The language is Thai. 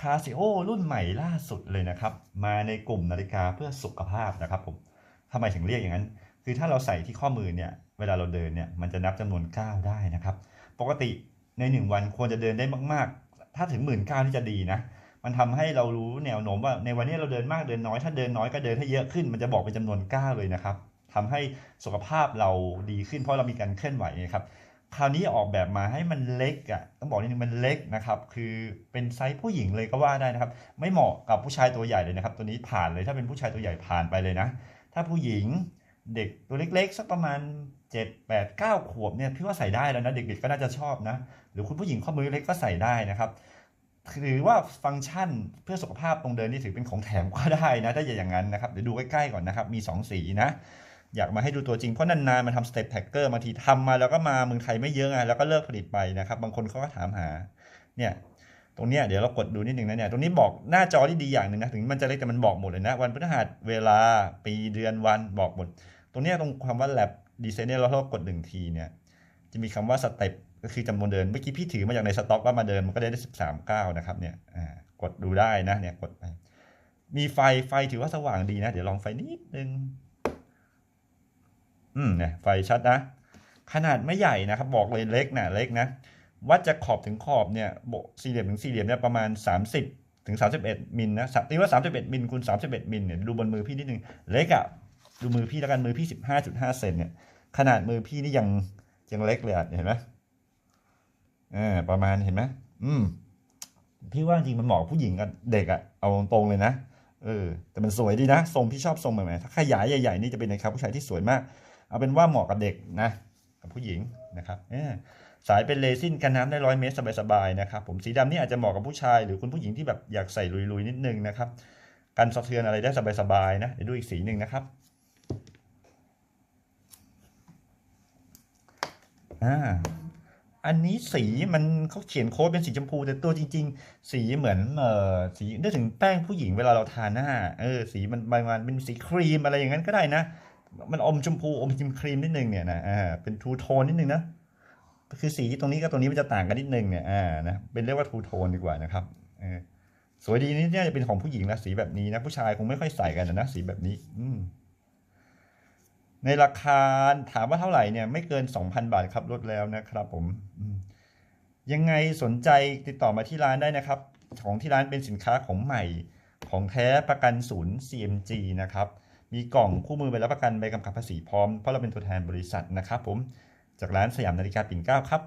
คาซิโอรุ่นใหม่ล่าสุดเลยนะครับ มาในกลุ่มนาฬิกาเพื่อสุขภาพนะครับผมทำไมถึงเรียกอย่างนั้น คือถ้าเราใส่ที่ข้อมือเนี่ย เวลาเราเดินเนี่ย มันจะนับจำนวนก้าวได้นะครับ ปกติใน 1 วันควรจะเดินได้มาก ๆ ถ้าถึงหมื่นก้าวที่จะดีนะ มันทำให้เรารู้แนวโน้มว่าในวันนี้เราเดินมากเดินน้อย ถ้าเดินน้อยก็เดินให้เยอะขึ้น มันจะบอกเป็นจำนวนก้าวเลยนะครับทำให้สุขภาพเราดีขึ้นเพราะเรามีการเคลื่อนไหวนะครับ คราวนี้ออกแบบมาให้มันเล็กอะต้องบอกนิดนึงมันเล็กนะครับ คือเป็นไซส์ผู้หญิงเลยก็ว่าได้นะครับ ไม่เหมาะกับผู้ชายตัวใหญ่เลยนะครับ ตัวนี้ผ่านเลยถ้าเป็นผู้ชายตัวใหญ่ผ่านไปเลยนะ ถ้าผู้หญิงเด็กตัวเล็กๆสักประมาณ 7 8 9 ขวบเนี่ยพี่ว่าใส่ได้แล้วนะ เด็กๆก็น่าจะชอบนะ หรือคุณผู้หญิงข้อมือเล็กก็ใส่ได้นะครับถือว่าฟังก์ชันเพื่อสุขภาพตรงเดินนี่ถือเป็นของแถมก็ได้นะถ้าอย่างนั้นนะครับเดี๋ยวดูใกล้ๆก่อนนะครับมี 2 สีนะ อยากมาให้ดูตัวจริง เพราะนานๆมาทำสเต็ปแท็กเกอร์บางทีทำมาแล้วก็มาเมืองไทยไม่เยอะไงแล้วก็เลิกผลิตไปนะครับ บางคนเขาก็ถามหาเนี่ยตรงนี้เดี๋ยวเรากดดูนิดหนึ่งนะเนี่ยตรงนี้บอกหน้าจอที่ดีอย่างหนึ่งนะถึงมันจะเล็กแต่มันบอกหมดเลยนะ วันพฤหัสเวลาปีเดือนวันบอกหมด ตรงนี้ตรงคำว่า lab designer แล้วเรากดหนึ่งทีเนี่ยจะมีคำว่าสเตปก็คือจำนวนเดินเมื่อกี้พี่ถือมาจากในสต็อกก็มาเดินมันก็ได้ได้สิบสามเก้านะครับเนี่ยอ่ากดดูได้นะเนี่ยกดไปมีไฟไฟถือว่าสว่างดีนะ เดี๋ยวลองไฟนิดนึง อืมเนี่ยไฟชัดนะ ขนาดไม่ใหญ่นะครับ บอกเลยเล็กนะเล็กนะ วัดจากขอบถึงขอบเนี่ยโบสี่เหลี่ยมถึงสี่เหลี่ยมเนี่ยประมาณ 30 ถึง 31 มิลนะตีว่า 31 มิลคูณ31 มิลเนี่ยดูบนมือพี่นิดนึง เล็กอะ่ะ ดูมือพี่แล้วกันมือพี่ 15.5 เซนเนี่ย ขนาดมือพี่นี่ยังยังเล็กเลยอะเห็นไหมอ่าประมาณเห็นไหมอืมพี่ว่าจริงมันเหมาะกับผู้หญิงกับเด็กอะ่ะเอาตรงๆเลยนะเออแต่มันสวยดีนะ ทรงพี่ชอบทรงแบบไหนถ้าขยายใหญ่ๆนี่จะเป็นนะครับผู้ชายที่สวยมาก เอาเป็นว่าเหมาะกับเด็กนะกับผู้หญิงนะครับเออสายเป็นเลซินกันน้ำได้ร้อยเมตรสบายๆนะครับผมสีดำนี่อาจจะเหมาะกับผู้ชาย หรือคุณผู้หญิงที่แบบอยากใส่ลุยๆนิดนึงนะครับกันสะเทือนอะไรได้สบายๆนะเดี๋ยวดูอีกสีหนึ่งนะครับอ่าอันนี้สีมันเขาเขียนโค้ดเป็นสีชมพู แต่ตัวจริง ๆ สีเหมือนเอ่อสีได้ถึงแป้งผู้หญิงเวลาเราทาหน้าเออสีมันประมาณเป็นสีครีมอะไรอย่างนั้นก็ได้นะ มันอมชมพูอมครีมครีมนิดนึงเนี่ยนะอ่าเป็นทูโทนนิดนึงนะคือสีตรงนี้กับตรงนี้มันจะต่างกันนิดนึงเนี่ยอ่านะเป็นเรียกว่าทูโทนดีกว่านะครับเออสวยดีนี่นี่ยจะเป็นของผู้หญิงนะสีแบบนี้นะผู้ชายคงไม่ค่อยใส่กันนะสีแบบนี้ อืมในราคาถามว่าเท่าไหร่เนี่ยไม่เกิน 2,000 บาทครับลดแล้วนะครับ ผมยังไงสนใจติดต่อมาที่ร้านได้นะครับ ของที่ร้านเป็นสินค้าของใหม่ของแท้ประกันศูนย์ CMG นะครับ มีกล่องคู่มือใบรับประกันใบกำกับภาษีพร้อมเพราะเราเป็นตัวแทนบริษัทนะครับผมจากร้านสยามนาฬิกาปิ่นเกล้าครับ